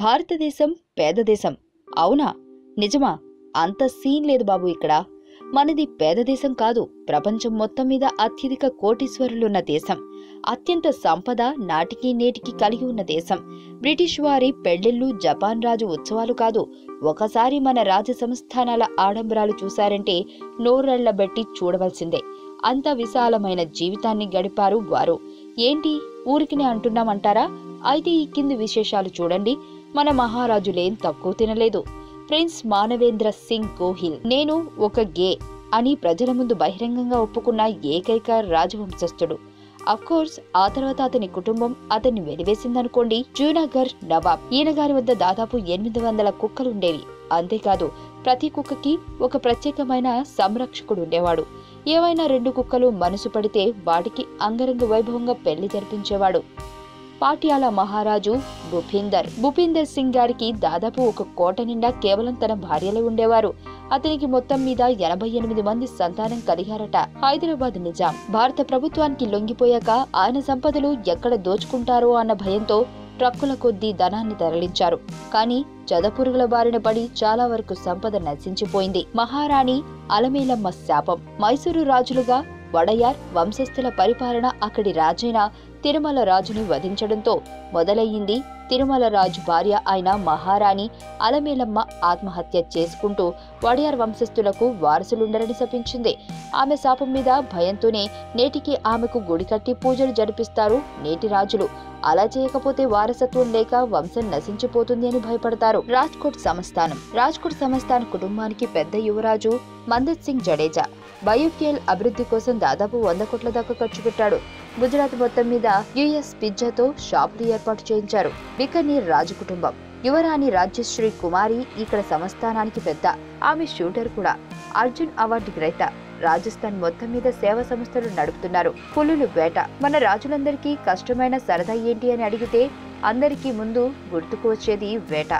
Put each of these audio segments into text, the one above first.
భారతదేశం పేద దేశం అవునా? నిజమా? అంత సీన్ లేదు బాబు ఇక్కడ. మనది పేద దేశం కాదు ప్రపంచం మొత్తం మీద అత్యధిక కోటీశ్వరులున్న దేశం. అత్యంత సంపద నాటికి నేటికి కలిగి ఉన్న దేశం. బ్రిటిష్ వారి పెళ్ళిళ్ళు జపాన్ రాజు ఉత్సవాలు కాదు. ఒకసారి మన రాజ సంస్థానాల ఆడంబరాలు చూశారంటే నోరెళ్ళబెట్టి చూడవలసిందే. అంత విశాలమైన జీవితాన్ని గడిపారు వారు. ఏంటి? ఊరికినే అంటున్నామంటారా? అయితే ఈ కింది విశేషాలు చూడండి. మన మహారాజులేం తక్కువ తినలేదు. ప్రిన్స్ మానవేంద్ర సింగ్ గోహిల్ నేను ఒక గే అని ప్రజల ముందు బహిరంగంగా ఒప్పుకున్న ఏకైక రాజవంశస్థుడు. కోర్స్ ఆ తర్వాత అతని కుటుంబం అతన్ని వెలివేసిందనుకోండి. జూనాగర్ నవాబ్ ఈయన గారి వద్ద దాదాపు ఎనిమిది వందల కుక్కలు ఉండేవి అంతేకాదు ప్రతి కుక్కకి ఒక ప్రత్యేకమైన సంరక్షకుడు ఉండేవాడు. ఏవైనా రెండు కుక్కలు మనసు పడితే వాటికి అంగరంగ వైభవంగా పెళ్ళి జరిపించేవాడు. పాటియాల మహారాజు భూపీందర్. భూపీందర్ సింగ్ గారికి దాదాపు ఒక కోట నిండా కేవలం తన భార్యలే ఉండేవారు. అతనికి మొత్తం మీద ఎనభై ఎనిమిది మంది సంతానం కలిగారట. హైదరాబాద్ నిజాం. భారత ప్రభుత్వానికి లొంగిపోయాక ఆయన సంపదలు ఎక్కడ దోచుకుంటారో అన్న భయంతో ట్రక్కుల కొద్దీ ధనాన్ని తరలించారు. కానీ జదపురుగుల బారిన పడి చాలా వరకు సంపద నశించిపోయింది. మహారాణి అలమేలమ్మ శాపం. మైసూరు రాజులుగా వడయార్ వంశస్థుల పరిపాలన అక్కడి రాజైన తిరుమల రాజుని వధించడంతో మొదలయ్యింది తిరుమల రాజు భార్య అయిన మహారాణి అలమేలమ్మ ఆత్మహత్య చేసుకుంటూ వడియార్ వంశస్థులకు వారసులుండరని శపించింది. ఆమె శాపం మీద భయంతోనే నేటికి ఆమెకు గుడి కట్టి పూజలు జరిపిస్తారు నేటి రాజులు. అలా చేయకపోతే వారసత్వం లేక వంశం నశించిపోతుంది అని భయపడతారు. రాజ్కోట్ సంస్థానం. రాజ్కోట్ సంస్థాన కుటుంబానికి పెద్ద యువరాజు మందత్ సింగ్ జడేజా. బయోఫ్యూయల్ అభివృద్ధి కోసం దాదాపు వంద కోట్ల దాకా ఖర్చు పెట్టాడు. గుజరాత్ మొత్తం మీద యుఎస్ పిజ్జాతో షాపులు ఏర్పాటు చేయించారు. బికనీర్ రాజు కుటుంబం యువరాణి రాజ్యశ్రీ కుమారి ఇక్కడ సంస్థానానికి పెద్ద ఆమె షూటర్ కూడా. అర్జున్ అవార్డు గ్రహీత. రాజస్థాన్ మొత్తం మీద సేవా సంస్థలు నడుపుతున్నారు. పులులు వేట. మన రాజులందరికీ కష్టమైన సరదా ఏంటి అని అడిగితే అందరికీ ముందు గుర్తుకు వచ్చేది వేట.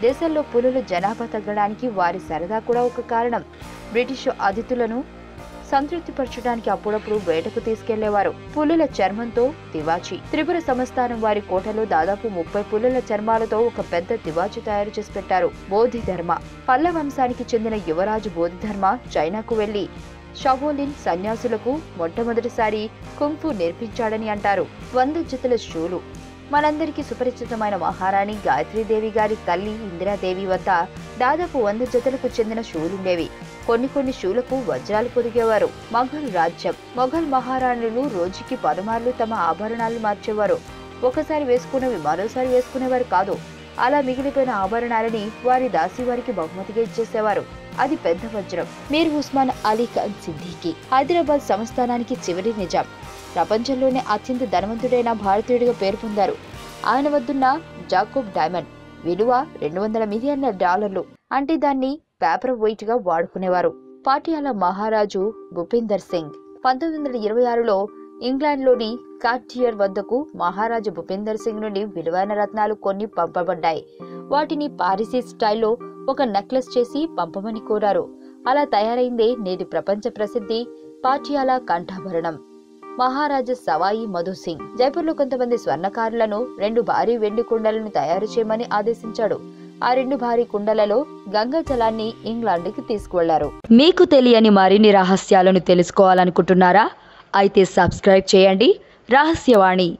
దేశంలో పులులు జనాభా తగ్గడానికి వారి సరదా కూడా ఒక కారణం. బ్రిటిష్ అతిథులను సంతృప్తిపరచడానికి అప్పుడప్పుడు వేటకు తీసుకెళ్ళేవారు. పులుల చర్మంతో తివాచి. త్రిపుర సంస్థానం వారి కోటలో దాదాపు ముప్పై పులుల చర్మాలతో ఒక పెద్ద తివాచి తయారు చేసి పెట్టారు. బోధిధర్మ పల్ల వంశానికి చెందిన యువరాజు బోధిధర్మ చైనాకు వెళ్ళి షవోలిన్ సన్యాసులకు మొట్టమొదటిసారి కుంఫు నేర్పించాడని అంటారు. వంద జతల షూలు మనందరికీ సుపరిచితమైన మహారాణి గాయత్రీదేవి గారి తల్లి ఇందిరాదేవి వద్ద దాదాపు వంద జతలకు చెందిన షూలుండేవి కొన్ని కొన్ని షూలకు వజ్రాలు పొదిగేవారు. మొఘల్ రాజ్యం. మొఘల్ మహారాణులు రోజుకి పలుమార్లు తమ ఆభరణాలు మార్చేవారు. ఒకసారి వేసుకున్నవి మరోసారి వేసుకునేవారు కాదు. అలా మిగిలిపోయిన ఆభరణాలని వారి దాసి వారికి బహుమతిగా ఇచ్చేసేవారు. అది పెద్ద వజ్రం. మీర్ ఉస్మాన్ అలీ ఖాన్ సిద్దికి హైదరాబాద్ సంస్థానానికి చివరి నిజాం. ప్రపంచంలోనే అత్యంత ధనవంతుడైన భారతీయుడిగా పేరు పొందారు. ఆయన వద్దున్న జాకోబ్ డైమండ్ విలువ రెండు వందల మిలియన్ల డాలర్లు. అంటే దాన్ని పేపర్ వెయిట్గా వాడుకునేవారు. పాటియాల మహారాజు భూపేందర్ సింగ్ పంతొమ్మిది వందల ఇరవై ఆరులో ఇంగ్లాండ్లోని కార్టియర్ వద్దకు మహారాజు భూపేందర్ సింగ్ నుండి విలువైన రత్నాలు కొన్ని పంపబడ్డాయి. వాటిని పారిసీ స్టైల్లో ఒక నెక్లెస్ చేసి పంపమని కోరారు. అలా తయారైందే నేటి ప్రపంచ ప్రసిద్ధి పాటియాల కంఠాభరణం. మహారాజా సవాయి మధు సింగ్. జైపూర్లో కొంతమంది స్వర్ణకారులను రెండు భారీ వెండి కుండలను తయారు చేయమని ఆదేశించాడు. ఆ రెండు భారీ కుండలలో గంగా జలాన్ని ఇంగ్లాండ్కి తీసుకువెళ్ళారు. మీకు తెలియని మరిన్ని రహస్యాలను తెలుసుకోవాలనుకుంటున్నారా? అయితే సబ్స్క్రైబ్ చేయండి. రహస్యవాణి.